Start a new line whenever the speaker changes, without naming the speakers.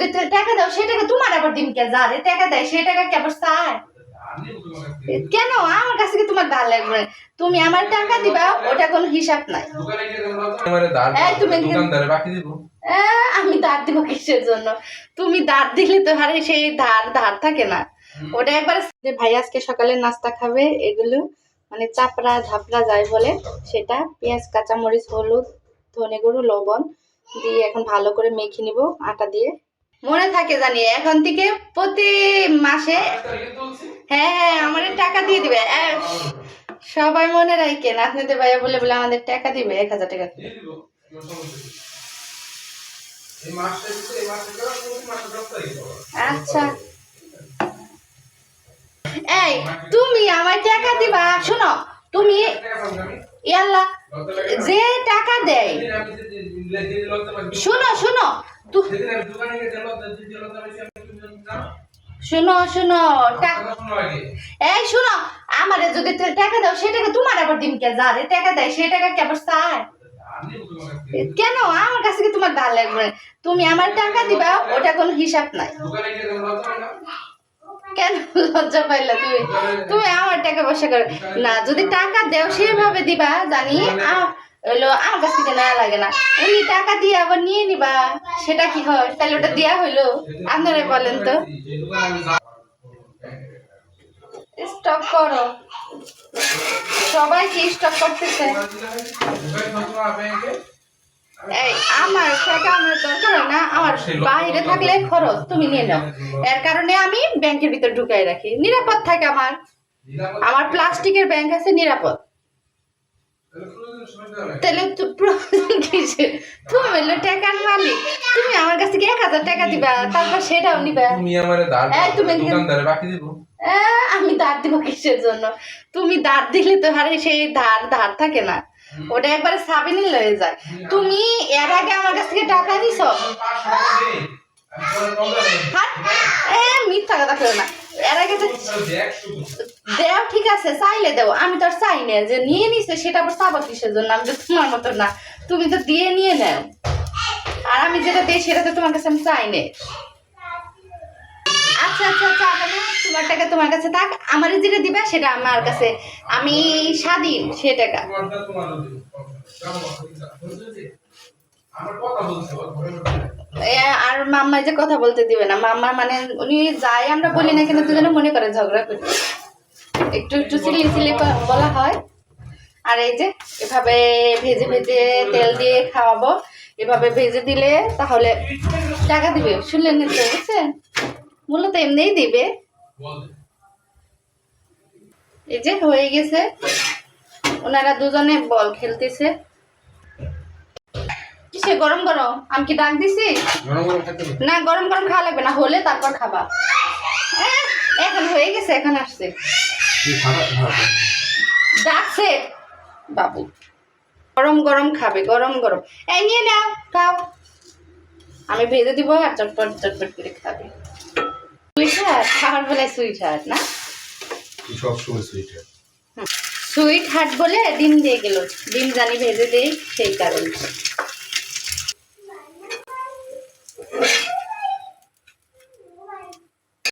যদি টাকা দাও সেই টাকা তোমার আবার দিন কে? যারে টাকা দেয় সেই টাকা কে আবার চায়? কেন? আমার কাছে কি তোমার ধার লাগবে? তুমি আমার টাকা দিবা ওটা কোনো হিসাব নাই। তুমি আমি ধার দিব কিসের জন্য? তুমি ধার দিলে তো হারে সেই ধার ধার থাকে না। ওটা একবার যে ভাই আজকে সকালে নাস্তা খাবে এগুলো মানে চাপড়া ঝাপড়া যায় বলে সেটা পেঁয়াজ কাঁচামরিচ হলুদ ধনে গুঁড়ো লবণ দিয়ে এখন ভালো করে মেখে নিব আটা দিয়ে। মনে থাকে জানি এখন থেকে প্রতি মাসে হ্যাঁ হ্যাঁ আমাদের টাকা দিয়ে দিবে। সবাই মনে রাখেন আপনাদের ভাইয়া বলে বলে আমাদের টাকা দিবে এক হাজার টাকা। আচ্ছা। এই তুমি আমার টাকা দিবা শোনো তুমি ইয়াল্লা? যে টাকা দেয় শোনো শোনো শোনো শোনো। এই শোনো আমারে যদি টাকা দাও সেই টাকা তোমার আবার দিন কে? যারে টাকা দেয় সেই টাকা কে আবার চায়?
আর নিবো তোমার কাছ। থেকে।
কেন? আমার কাছে কি তোমার ধার লাগবে? তুমি আমার টাকা দিবা ওটা কোনো হিসাব নাই? কেন লজ্জা পাইলা তুমি? তুমি আমার টাকা পয়সা করে না যদি টাকা দেও সেভাবে দিবা জানি। হলো আমার কাছ থেকে নেওয়া লাগে না। এমনি টাকা দিয়ে আবার নিয়ে নিবা, সেটা কি হয়? তাহলে ওটা দেওয়া হইল। আপনারা বলেন তো। স্টক করো। সবাই কি স্টক করতেছে। এই, আমার টাকা আমার দরকার না। আমার বাইরে থাকলে খরচ, তুমি নিয়ে নাও। এর কারণে আমি ব্যাংকের ভিতর ঢুকাই রাখি। নিরাপদ থাকে আমার। আমার প্লাস্টিকের ব্যাংক আছে, নিরাপদ।
তাহলে।
তো প্রয়োজন কিসে তুমি হলো টাকার মালিক। তুমি আমার কাছ থেকে এক হাজার টাকা দিবা তারপর সেটাও নিবা।
তুমি আমারে দাঁড়
এই, তুমি
দোকানদারে বাকি দিব।
আমি ধার দিব কিসের জন্য? তুমি ধার দিলে তো হারে সেই ধার ধার থাকে না। ওটা একবারে সাবিনে লয়ে যায়। তুমি এর আগে আমার কাছ থেকে টাকা দিছো
পাঁচশো টাকা দে। আমি পরে কম দেবো।
হাট এ মিথ্যা কথা কেউ না
শুধু।
দেও ঠিক আছে চাইলে দেও। আমি তো আর চাই না। যে নিয়ে নিছে সেটা আবার চাবো কিসের জন্য? আমি তো তোমার মতো না। তুমি তো দিয়ে নিয়ে নাও। আর আমি যেটা দিই সেটা তো তোমার কাছে আমি চাই না। আচ্ছা আচ্ছা চাবো না তোমার টাকা তোমার কাছে থাক। আমারে যেটা দিবা সেটা আমার কাছে। আমি স্বাধীন সে টাকা?
আমার কথা বলছে
মাম্মা যে কথা বলতে দিবে না। মাম্মা মানে উনি যাই আমরা বলি না কিন্তু দুজনে মনে করে ঝগড়া করি। একটু একটু সিলি সিলি বলা হয়। আর এই যে এভাবে ভেজে ভেজে তেল দিয়ে খাওয়াবো। এভাবে ভেজে দিলে তাহলে টাকা দিবে। শুনলেন না তো, বুঝছেন? মূলত এমনিই দিবে। এই যে হয়ে গেছে। ওনারা দুজনে বল খেলতেছে। কিসে? গরম গরম। আমি কি ডাক দিছি। না গরম গরম খাওয়া লাগবে না হলে তারপর খাবা। এখন হয়ে গেছে এখন আসছে। ডাকছে। বাবু গরম গরম খাবে গরম গরম। এই নিয়ে নাও খাও। আমি ভেজে দিব আর চটপট চটপট করে খাবে। সুইট হার্ট খাওয়ার বলে সুইট হার্ট না সুইট হার্ট বলে ডিম দিয়ে গেল। ডিম জানি ভেজে দেই সেই কারণে।